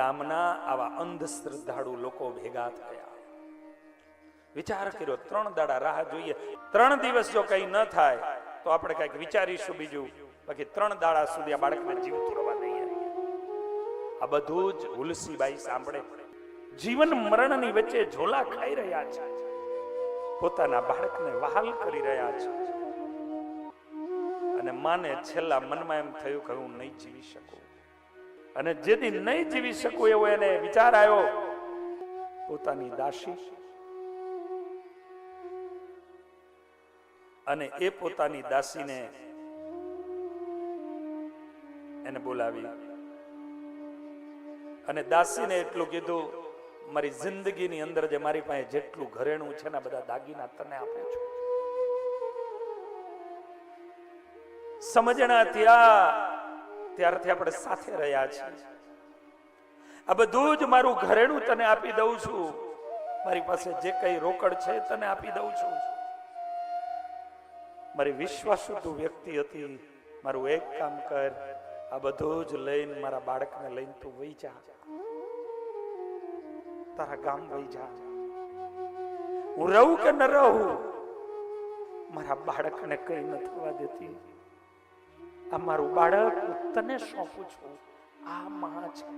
ગામના આવા અંધશ્રદ્ધાળુ લોકો ભેગા થયા. વિચાર કર્યો, ત્રણ દાડા રાહ જોઈએ. ત્રણ દિવસ જો કઈ ન થાય, તો આપણે કંઈક વિચારીશું બીજું. બાકી ત્રણ દાડા સુધી આ બાળકને જીવતું રહેવા દઈએ. આ બધું જ હુલસીબાઈ સાંભળે. જીવન મરણની વચ્ચે ઝોલા ખાઈ રહ્યા છે. પોતાના બાળકને વહાલ કરી રહ્યા છે. અને માને છેલ્લા મનમાં એમ થયું કે હું નહીં જીવી શકું. અને જેથી નહીં જીવી શકું એવો એને વિચાર આવ્યો, પોતાની દાસી. અને એ પોતાની દાસીને એને બોલાવી. અને દાસીને એટલું કીધું, મારી જિંદગીની અંદર જે મારી પાસે જેટલું ઘરેણું છે ને બધા દાગીના તને આપું છું. સમજણા થયા ત્યારથી આપણે સાથે રહ્યા છીએ. આ બધું જ મારું ઘરેણું તને આપી દઉં છું. મારી પાસે જે કઈ રોકડ છે તને આપી દઉં છું. મારી વિશ્વાસુ તું વ્યક્તિ હતી. મારું એક કામ કર. આ બધું જ લઈને મારા બાળકને લઈને તું વહી જા. તારા ગામ વહી જા. હું રહું કે ન રહું? મારા બાળકને કઈ ન થવા દેતી. આ બાળક તને સોંપું છું. આ માં છે.